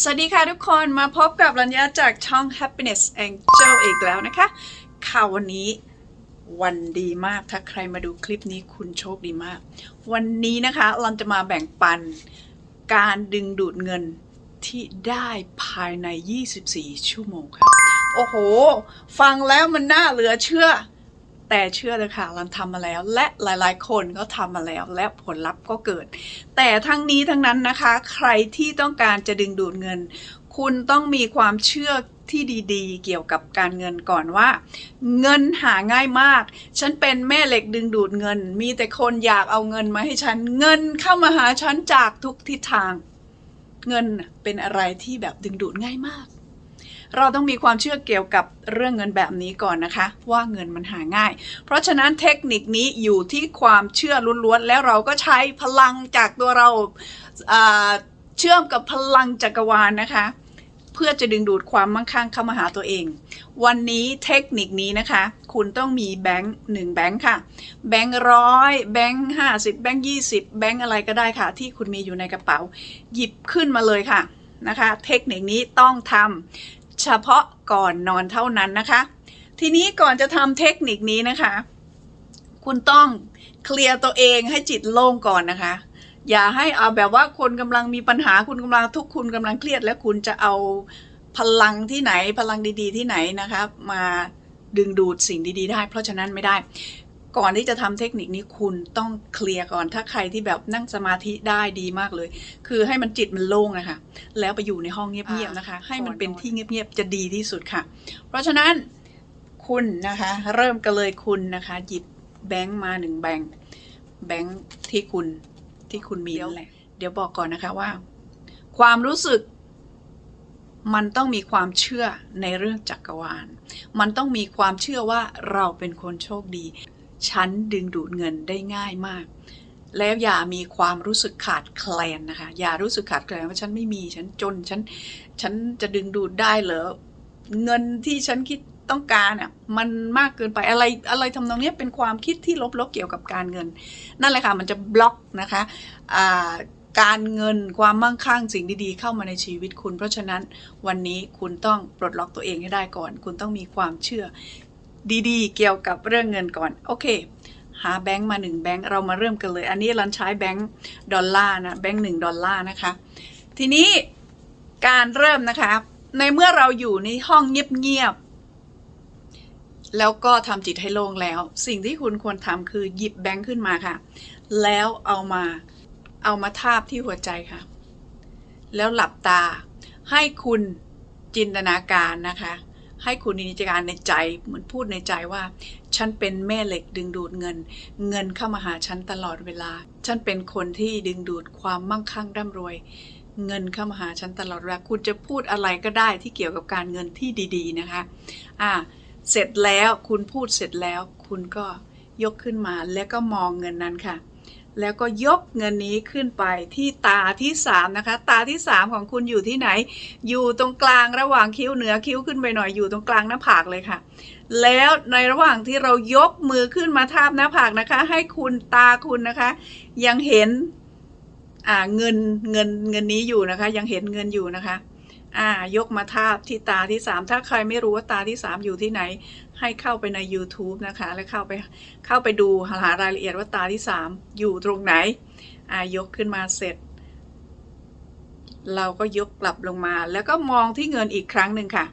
สวัสดีค่ะทุกคนมาพบกับรัญญาจากช่อง Happiness Angel อีกแล้วนะคะข่าววันนี้วันดีมากถ้าใครมาดูคลิปนี้คุณโชคดีมาก วันนี้นะคะเราจะมาแบ่งปันการดึงดูดเงินที่ได้ภายใน 24 ชั่วโมงค่ะ โอ้โห ฟังแล้วมันน่าเหลือเชื่อ แต่เชื่อเลยค่ะเราทำมาแล้ว และหลายๆ คนก็ทำมาแล้ว และผลลัพธ์ก็เกิด แต่ทั้งนี้ทั้งนั้นนะคะ ใครที่ต้องการจะดึงดูดเงิน คุณต้องมีความเชื่อที่ดีๆ เกี่ยวกับการเงินก่อนว่า เงินหาง่ายมาก ฉันเป็นแม่เหล็กดึงดูดเงิน มีแต่คนอยากเอาเงินมาให้ฉัน เงินเข้ามาหาฉันจากทุกทิศทาง เงินเป็นอะไรที่แบบดึงดูดง่ายมาก เราต้องมีความเชื่อเกี่ยวกับเรื่องเงินแบบนี้ก่อนนะคะ ว่าเงินมันหาง่าย เพราะฉะนั้นเทคนิคนี้อยู่ที่ความเชื่อล้วนๆแล้วเราก็ใช้พลังจากตัวเราอ่าเชื่อมกับพลังจักรวาลนะคะ เพื่อจะดึงดูดความมั่งคั่งเข้ามาหาตัวเอง วันนี้เทคนิคนี้นะคะ คุณต้องมีแบงค์หนึ่งแบงค์ค่ะ แบงค์ร้อยแบงค์ห้าสิบแบงค์ยี่สิบแบงค์อะไรก็ได้ค่ะ ที่คุณมีอยู่ในกระเป๋า หยิบขึ้นมาเลยค่ะนะคะเทคนิคนี้ต้องทำ เฉพาะก่อนนอนเท่านั้นนะคะ ทีนี้ก่อนจะทำเทคนิคนี้นะคะ คุณต้องเคลียร์ตัวเองให้จิตโล่งก่อนนะคะ อย่าให้เอาแบบว่าคนกำลังมีปัญหาคุณกำลังทุกข์คุณกำลังเครียด แล้วคุณจะเอาพลังที่ไหนพลังดีๆ ที่ไหนนะคะ มาดึงดูดสิ่งดีๆ ได้ เพราะฉะนั้นไม่ได้ ก่อนที่จะทำเทคนิคนี้คุณต้องเคลียร์ก่อน ถ้าใครที่แบบนั่งสมาธิได้ดีมากเลย คือให้มันจิตมันโล่งนะคะ แล้วไปอยู่ในห้องเงียบๆนะคะ ให้มันเป็นที่เงียบๆจะดีที่สุดค่ะ เพราะฉะนั้นคุณนะคะ เริ่มกันเลยคุณนะคะ หยิบแบงค์มาหนึ่งแบงค์แบงค์ที่คุณที่คุณมีนั่นแหละเดี๋ยวบอกก่อนนะคะว่า ความรู้สึกมันต้องมีความเชื่อในเรื่องจักรวาล มันต้องมีความเชื่อว่าเราเป็นคนโชคดี ฉันดึงดูดเงินได้ง่ายมาก แล้วอย่ามีความรู้สึกขาดแคลนนะคะ อย่ารู้สึกขาดแคลนว่าฉันไม่มีฉันจนฉันฉันจะดึงดูดได้เหรอเงินที่ฉันคิดต้องการอะมันมากเกินไปอะไรอะไรทำนองเนี้ยเป็นความคิดที่ลบๆเกี่ยวกับการเงิน นั่นแหละค่ะมันจะบล็อกนะคะการเงินความมั่งคั่งสิ่งดีๆ เข้ามาในชีวิตคุณ เพราะฉะนั้นวันนี้คุณต้องปลดล็อกตัวเองให้ได้ก่อน คุณต้องมีความเชื่อ ดีๆ เกี่ยวกับเรื่องเงินก่อน โอเค หาแบงค์มาหนึ่งแบงค์เรามาเริ่มกันเลย อันนี้รันใช้แบงค์ดอลลาร์นะแบงค์หนึ่งดอลลาร์นะคะ ทีนี้การเริ่มนะคะ ในเมื่อเราอยู่ในห้องเงียบๆแล้วก็ทำจิตให้โล่งแล้ว สิ่งที่คุณควรทำคือหยิบแบงค์ขึ้นมาค่ะ แล้วเอามาเอามาทาบที่หัวใจค่ะ แล้วหลับตาให้คุณจินตนาการนะคะ ให้คุณจินตนาการในใจเหมือนพูดในใจว่า ฉันเป็นแม่เหล็กดึงดูดเงิน เงินเข้ามาหาฉันตลอดเวลา ฉันเป็นคนที่ดึงดูดความมั่งคั่งร่ำรวย เงินเข้ามาหาฉันตลอดเวลาคุณจะพูดอะไรก็ได้ที่เกี่ยวกับการเงินที่ดีๆนะคะอ่าเสร็จแล้วคุณพูดเสร็จแล้ว คุณก็ยกขึ้นมาแล้วก็มองเงินนั้นค่ะ แล้วก็ยกเงินนี้ขึ้นไปที่ตาที่สามนะคะ ตาที่สามของคุณอยู่ที่ไหน อยู่ตรงกลางระหว่างคิ้วเหนือคิ้วขึ้นไปหน่อยอยู่ตรงกลางหน้าผากเลยค่ะ แล้วในระหว่างที่เรายกมือขึ้นมาทาบหน้าผากนะคะ ให้คุณตาคุณนะคะ ยังเห็นอ่าเงินเงินเงินนี้อยู่นะคะ ยังเห็นเงินอยู่นะคะอ่ายกมาทาบที่ตาที่สามถ้าใครไม่รู้ว่าตาที่สามอยู่ที่ไหน ให้เข้าไปใน YouTube นะคะ แล้วเข้าไปเข้าไปดูหารายละเอียดว่าตาที่สามอยู่ตรงไหนยกขึ้นมาเสร็จ เราก็ยกกลับลงมา แล้วก็มองที่เงินอีกครั้งหนึ่งค่ะ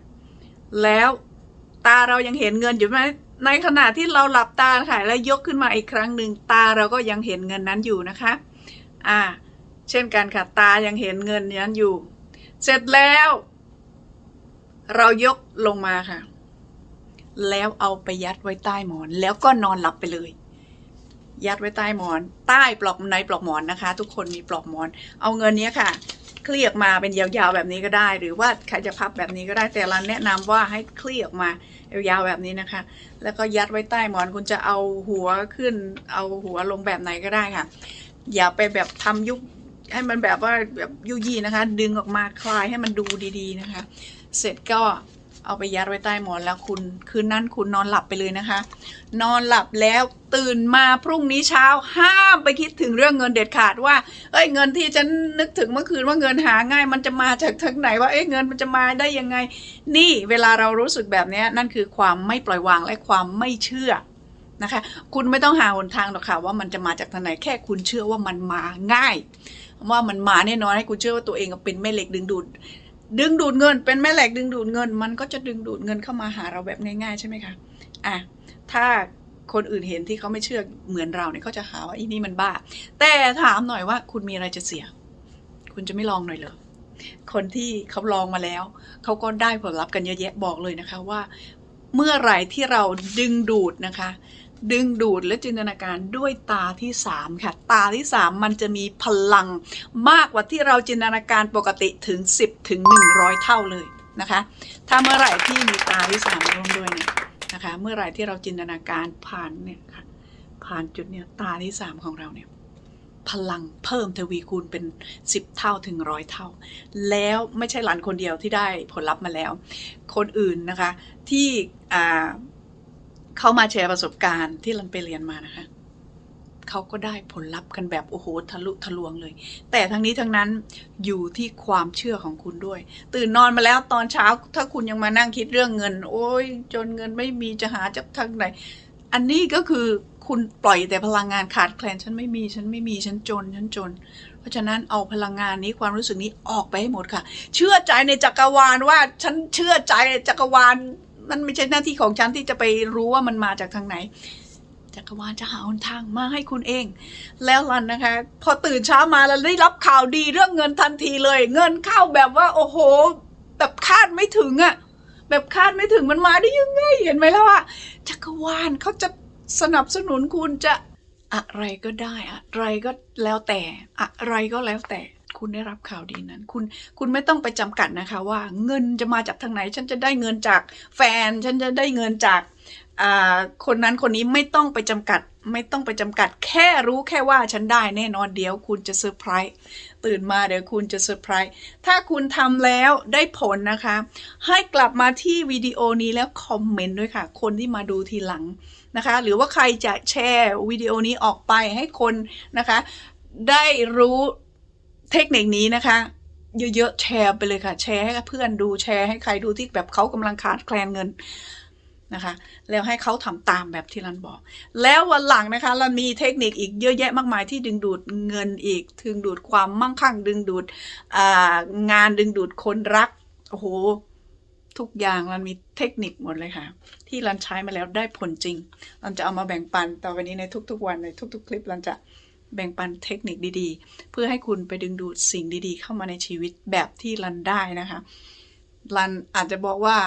แล้วตาเรายังเห็นเงินอยู่ไหมในขณะที่เราหลับตาค่ะแล้วยกขึ้นมาอีกครั้งหนึ่งตาเราก็ยังเห็นเงินนั้นอยู่นะคะ อ่า เช่นกันค่ะตายังเห็นเงินนั้นอยู่ เสร็จแล้ว เรายกลงมาค่ะ แล้วเอาไปยัดไว้ใต้หมอน แล้วก็นอนหลับไปเลย ยัดไว้ใต้หมอน ใต้ปลอกในปลอกหมอนนะคะ ทุกคนมีปลอกหมอน เอาเงินนี้ค่ะ เคลียออกมาเป็นยาวๆแบบนี้ก็ได้ หรือว่าใครจะพับแบบนี้ก็ได้แต่รันแนะนำว่าให้เคลียออกมายาวๆแบบนี้นะคะ แล้วก็ยัดไว้ใต้หมอนคุณจะเอาหัวขึ้น เอาหัวลงแบบไหนก็ได้ค่ะ อย่าไปแบบทำยุบให้มันแบบว่าแบบยุยี่นะคะ ดึงออกมาคลายให้มันดูดีๆนะคะ เสร็จก็ เอาไปยัดไว้ใต้หมอนแล้วคุณคืนนั้นคุณนอนหลับไปเลยนะคะ นอนหลับแล้วตื่นมาพรุ่งนี้เช้าห้ามไปคิดถึงเรื่องเงินเด็ดขาดว่า เอ้ยเงินที่ฉันนึกถึงเมื่อคืนว่าเงินหาง่าย มันจะมาจากทางไหนว่าเอ้ยเงินมันจะมาได้ยังไง นี่เวลาเรารู้สึกแบบนี้นั่นคือความไม่ปล่อยวางและความไม่เชื่อนะคะ คุณไม่ต้องหาหนทางหรอกค่ะว่ามันจะมาจากทางไหนแค่คุณเชื่อว่ามันมาง่าย ว่ามันมาแน่นอนให้คุณเชื่อว่าตัวเองเป็นแม่เหล็กดึงดูด ดึงดูดเงิน เป็นแม่เหล็กดึงดูดเงิน มันก็จะดึงดูดเงินเข้ามาหาเราแบบง่ายๆใช่ไหมคะอะถ้าคนอื่นเห็นที่เขาไม่เชื่อเหมือนเราเนี่ยเขาจะหาว่าอีนี่มันบ้า แต่ถามหน่อยว่าคุณมีอะไรจะเสีย คุณจะไม่ลองหน่อยเหรอคนที่เขาลองมาแล้ว เขาก็ได้ผลลัพธ์กันเยอะแยะบอกเลยนะคะว่า เมื่อไหร่ที่เราดึงดูดนะคะ ดึงดูดและจินตนาการด้วยตาที่สามค่ะ ตาที่สามมันจะมีพลังมากกว่าที่เราจินตนาการปกติถึง 10 ถึง 100 เท่าเลยนะคะ ถ้าเมื่อไหร่ที่มีตาที่สามร่วมด้วยเนี่ยนะคะ เมื่อไหร่ที่เราจินตนาการผ่านเนี่ยค่ะผ่านจุดเนี่ยตาที่สามของเราเนี่ยพลังเพิ่มทวีคูณเป็น 10 เท่าถึงร้อยเท่า แล้วไม่ใช่หลานคนเดียวที่ได้ผลลัพธ์มาแล้ว คนอื่นนะคะที่อ่า เขามาแชร์ประสบการณ์ที่รันไปเรียนมานะคะเขาก็ได้ผลลัพธ์กันแบบโอ้โหทะลุทะลวงเลย แต่ทั้งนี้ทั้งนั้นอยู่ที่ความเชื่อของคุณด้วย ตื่นนอนมาแล้วตอนเช้า ถ้าคุณยังมานั่งคิดเรื่องเงิน โอ้ยจนเงินไม่มีจะหาจากทางไหน อันนี้ก็คือคุณปล่อยแต่พลังงานขาดแคลนฉันไม่มีฉันไม่มีฉันจนฉันจน เพราะฉะนั้นเอาพลังงานนี้ความรู้สึกนี้ออกไปให้หมดค่ะ เชื่อใจในจักรวาลว่า ฉันเชื่อใจจักรวาล มันไม่ใช่หน้าที่ของฉันที่จะไปรู้ว่ามันมาจากทางไหนจักรวาลจะหาหนทางมาให้คุณเอง แล้วลันนะคะ พอตื่นเช้ามาแล้วได้รับข่าวดีเรื่องเงินทันทีเลย เงินเข้าแบบว่า โอ้โห แบบคาดไม่ถึงอะแบบคาดไม่ถึงมันมาได้ยังไงเห็นไหมแล่ะว่าจักรวาลเขาจะสนับสนุนคุณจะอะไรก็ได้ อะไรก็แล้วแต่ อะไรก็แล้วแต่ คุณได้รับข่าวดีนั้น คุณคุณไม่ต้องไปจำกัดนะคะ ว่าเงินจะมาจากทางไหน ฉันจะได้เงินจากแฟน ฉันจะได้เงินจากคนนั้นคนนี้ไม่ต้องไปจำกัด ไม่ต้องไปจำกัด แค่รู้แค่ว่าฉันได้แน่นอนเดี๋ยวคุณจะเซอร์ไพรส์ตื่นมาเดี๋ยวคุณจะเซอร์ไพรส์ถ้าคุณทำแล้วได้ผลนะคะ ให้กลับมาที่วิดีโอนี้แล้วคอมเมนต์ด้วยค่ะ คนที่มาดูทีหลังนะคะ หรือว่าใครจะแชร์วิดีโอนี้ออกไปให้คนนะคะ ได้รู้ เทคนิคนี้นะคะ เยอะๆแชร์ไปเลยค่ะ แชร์ให้เพื่อนดูแชร์ให้ใครดูที่แบบเขากำลังขาดแคลนเงินนะคะ แล้วให้เขาทำตามแบบที่รันบอก แล้ววันหลังนะคะเรามีเทคนิคอีกเยอะแยะมากมายที่ดึงดูดเงินอีกดึงดูดความมั่งคั่ง ดึงดูดงานดึงดูดคนรักโอ้โหทุกอย่างรันมีเทคนิคหมดเลยค่ะ ที่รันใช้มาแล้วได้ผลจริงรันจะเอามาแบ่งปันต่อไปนี้ในทุกๆวันในทุก ๆ คลิปรันจะ แบ่งปันเทคนิคดีๆ เพื่อให้คุณไปดึงดูดสิ่งดีๆ เข้ามาในชีวิตแบบที่รันได้นะคะรันอาจจะบอกว่า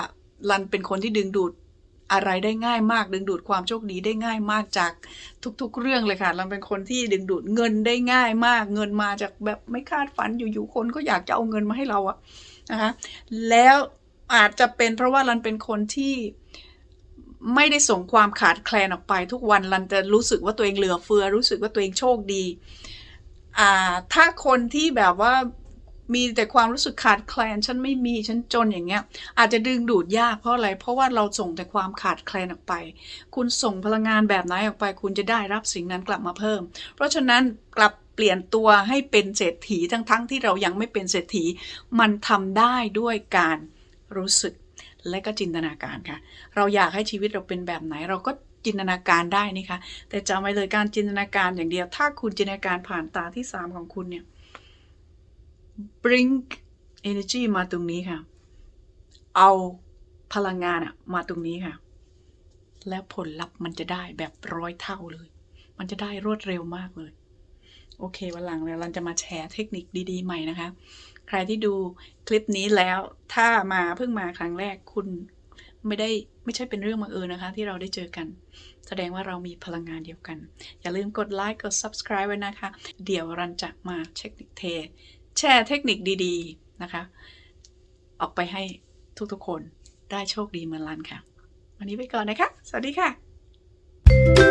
รันเป็นคนที่ดึงดูดอะไรได้ง่ายมาก ดึงดูดความโชคดีได้ง่ายมากจากทุกๆ เรื่องเลยค่ะรันเป็นคนที่ดึงดูดเงินได้ง่ายมาก เงินมาจากแบบไม่คาดฝันอยู่ๆคนก็อยากจะเอาเงินมาให้เราอะนะคะแล้วอาจจะเป็นเพราะว่ารันเป็นคนที่ ไม่ได้ส่งความขาดแคลนออกไปทุกวันรันจะรู้สึกว่าตัวเองเหลือเฟือ รู้สึกว่าตัวเองโชคดี อ่า ถ้าคนที่แบบว่ามีแต่ความรู้สึกขาดแคลน ฉันไม่มีฉันจนอย่างเงี้ย อาจจะดึงดูดยากเพราะอะไร เพราะว่าเราส่งแต่ความขาดแคลนออกไป คุณส่งพลังงานแบบไหนออกไป คุณจะได้รับสิ่งนั้นกลับมาเพิ่ม เพราะฉะนั้นกลับเปลี่ยนตัวให้เป็นเศรษฐีทั้งๆทที่เรายังไม่เป็นเศรษฐี มันทำได้ด้วยการรู้สึก และก็จินตนาการค่ะ เราอยากให้ชีวิตเราเป็นแบบไหน เราก็จินตนาการได้นี่คะแต่จำไว้เลยการจินตนาการอย่างเดียว ถ้าคุณจินตนาการผ่านตาที่สามของคุณเนี่ย bring energy มาตรงนี้ค่ะ เอาพลังงานอะมาตรงนี้ค่ะ แล้วผลลัพธ์มันจะได้แบบร้อยเท่าเลย มันจะได้รวดเร็วมากเลย โอเควันหลังเราจะมาแชร์เทคนิคดีๆ ใหม่นะคะ ใครที่ดูคลิปนี้แล้วถ้ามาเพิ่งมาครั้งแรกคุณไม่ได้ไม่ใช่เป็นเรื่องบังเอิญนะคะ ที่เราได้เจอกัน แสดงว่าเรามีพลังงานเดียวกัน อย่าลืมกดไลค์กด subscribe ไว้นะคะ เดี๋ยวรันจะมาเช็คนิคเท แชร์เทคนิคดีๆนะคะ ออกไปให้ทุกๆคนได้โชคดีเหมือนรันค่ะ วันนี้ไปก่อนนะคะ สวัสดีค่ะ